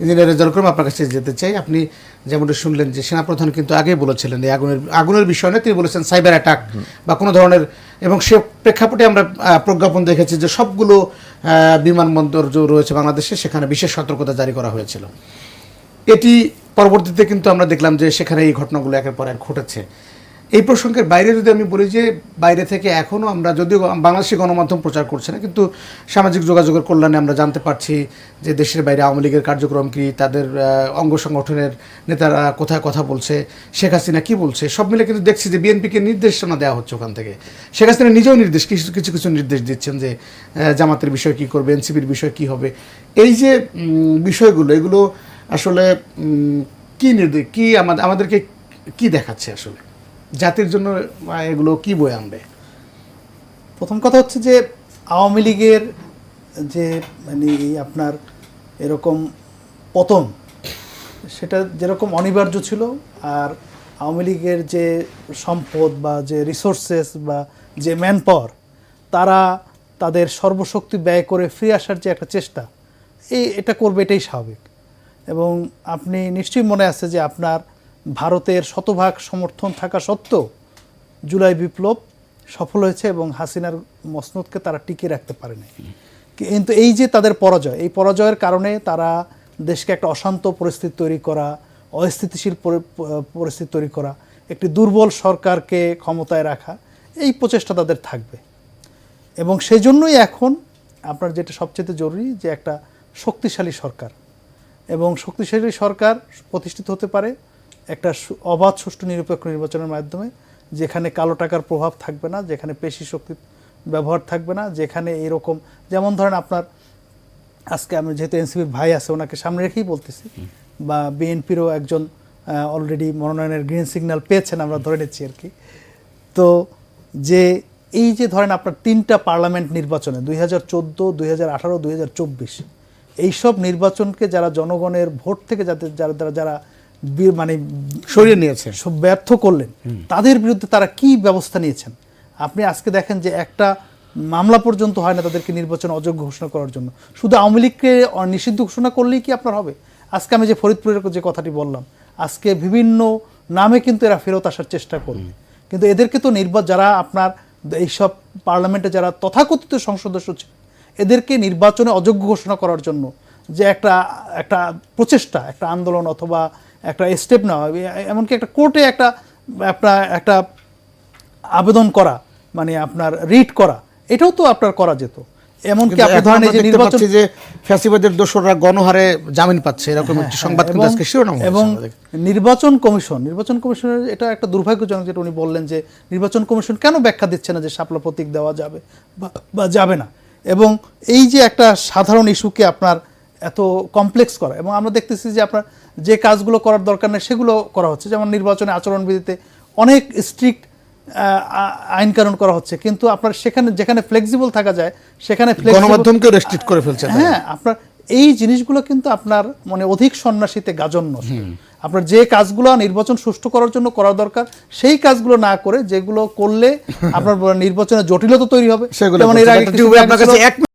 Engineer Rezaul Karim আপনার কাছে যেতে চাই। আপনি যেমনটা শুনলেন যে সেনাপ্রধান কিন্তু আগেই বলেছিলেন এই আগুনের আগুনের বিষয় নয়। তিনি বলেছেন সাইবার অ্যাটাক বা কোনো ধরনের, এবং সে প্রেক্ষাপটে আমরা প্রজ্ঞাপন দেখেছি যে সবগুলো বিমানবন্দর যে রয়েছে বাংলাদেশে, সেখানে বিশেষ সতর্কতা জারি করা হয়েছিল। এটি পরবর্তীতে কিন্তু আমরা দেখলাম যে সেখানে এই ঘটনাগুলো একের পর এক ঘটেছে। এই প্রসঙ্গের বাইরে যদি আমি বলি যে বাইরে থেকে এখনও আমরা যদিও বাংলাদেশি গণমাধ্যম প্রচার করছে না, কিন্তু সামাজিক যোগাযোগের কল্যাণে আমরা জানতে পারছি যে দেশের বাইরে আওয়ামী লীগের কার্যক্রম কী, তাদের অঙ্গ সংগঠনের নেতারা কোথায় কথা বলছে, শেখ হাসিনা কী বলছে, সব মিলে কিন্তু দেখছি যে বিএনপিকে নির্দেশনা দেওয়া হচ্ছে ওখান থেকে। শেখ হাসিনা নিজেও নির্দেশ, কিছু কিছু কিছু নির্দেশ দিচ্ছেন যে জামাতের বিষয় কি করবে, এনসিপির বিষয় কি হবে। এই যে বিষয়গুলো, এগুলো আসলে কী নির্দেশ, কী আমাদের, আমাদেরকে কী দেখাচ্ছে আসলে? জাতির জন্য এগুলো কি বয়ে আনবে? প্রথম কথা হচ্ছে যে, আওয়ামী লীগের যে মানে আপনার এরকম পতন, সেটা যেরকম অনিবার্য ছিল, আর আওয়ামী লীগের যে সম্পদ বা যে রিসোর্সেস বা যে ম্যান পাওয়ার তারা তাদের সর্বশক্তি ব্যয় করে ফিরে আসার যে একটা চেষ্টা, এই, এটা করবে, এটাই স্বাভাবিক। এবং আপনি নিশ্চয়ই মনে আছে যে, আপনার ভারতের শতভাগ সমর্থন থাকা সত্ত্বেও জুলাই বিপ্লব সফল হয়েছে এবং হাসিনার মসনদকে তারা টিকিয়ে রাখতে পারেনি। কিন্তু এই যে তাদের পরাজয়, এই পরাজয়ের কারণে তারা দেশকে একটা অশান্ত পরিস্থিতি তৈরি করা, অস্থিতিশীল পরিস্থিতি তৈরি করা, একটি দুর্বল সরকারকে ক্ষমতায় রাখা, এই প্রচেষ্টা তাদের থাকবে। এবং সেই জন্যই এখন আপনার যেটা সবচেয়ে জরুরি যে একটা শক্তিশালী সরকার। এবং শক্তিশালী সরকার প্রতিষ্ঠিত হতে পারে একটা অবাধ সুষ্ঠু নিরপেক্ষ নির্বাচনের মাধ্যমে যেখানে কালো টাকার প্রভাব থাকবে না যেখানে পেশি শক্তির ব্যবহার থাকবে না যেখানে এরকম যেমন ধরেন আপনার আজকে আমি যেহেতু এনসিপির ভাই আছে ওনাকে সামনে রেখেই বলতেছি বা বিএনপিরও একজন অলরেডি মনোনয়নের গ্রিন সিগন্যাল পেয়েছেন আমরা ধরে নিচ্ছি আর কি। তো যে এই যে ধরেন আপনার তিনটা পার্লামেন্ট নির্বাচনে দুই হাজার চোদ্দ দুই হাজার আঠারো দুই হাজার চব্বিশ এইসব নির্বাচনকে যারা জনগণের ভোট থেকে যাতে যারা যারা মানে সরিয়ে নিয়েছে সব ব্যর্থ করলেন। তাদের বিরুদ্ধে তারা কি ব্যবস্থা নিয়েছেন? আপনি আজকে দেখেন যে একটা মামলা পর্যন্ত হয় না তাদেরকে নির্বাচন অযোগ্য ঘোষণা করার জন্য। শুধু আওয়ামী লীগকে নিষিদ্ধ ঘোষণা করলেই কি আপনার হবে? আজকে আমি যে ফরিদপুরের যে কথাটি বললাম আজকে বিভিন্ন নামে কিন্তু এরা ফেরত আসার চেষ্টা করবে। কিন্তু এদেরকে তো নির্বাচন যারা আপনার এইসব পার্লামেন্টে যারা তথাকথিত সংসদ সদস্য এদেরকে নির্বাচনে অযোগ্য ঘোষণা করার জন্য যে একটা একটা প্রচেষ্টা একটা আন্দোলন অথবা একটা স্টেপ নেওয়া এমনকি একটা কোর্টে একটা আপনার একটা আবেদন করা মানে আপনার রিট করা এটাও তো আপনার করা যেত। এমনকি আপনি ধরেন যে নির্বাচন যে ফ্যাসিবাদের দোসররা গণহারে জামিন পাচ্ছে এরকম একটি সংবাদ কিন্তু হ্যাঁ, আজকে শিরোনাম এবং নির্বাচন কমিশন নির্বাচন কমিশনের এটা একটা দুর্ভাগ্যজনক যেটা উনি বললেন যে নির্বাচন কমিশন কেন ব্যাখ্যা দিচ্ছে না যে শাপলা প্রতীক দেওয়া যাবে বা যাবে না? এবং এই যে একটা সাধারণ ইস্যুকে আপনার এত কমপ্লেক্স করা। এবং আমরা দেখতেছি যে আপনার যে কাজগুলো করার দরকার নেই সেগুলো করা হচ্ছে। যেমন নির্বাচনে আচরণবিধিতে অনেক স্ট্রিক্ট আইন কানুন করা হচ্ছে। কিন্তু আপনার সেখানে যেখানে ফ্লেক্সিবল থাকা যায় সেখানে গণমাধ্যমকে রেস্ট্রিক্ট করে ফেলছে হ্যাঁ আপনার এই জিনিসগুলো কিন্তু আপনার মানে অধিক সন্ন্যাসীতে গাজন নষ্ট। আপনার যে কাজগুলো নির্বাচন সুষ্ঠু করার জন্য করা দরকার সেই কাজগুলো না করে যেগুলো করলে আপনার নির্বাচনে জটিলতা তৈরি হবে। যেমন এর আগে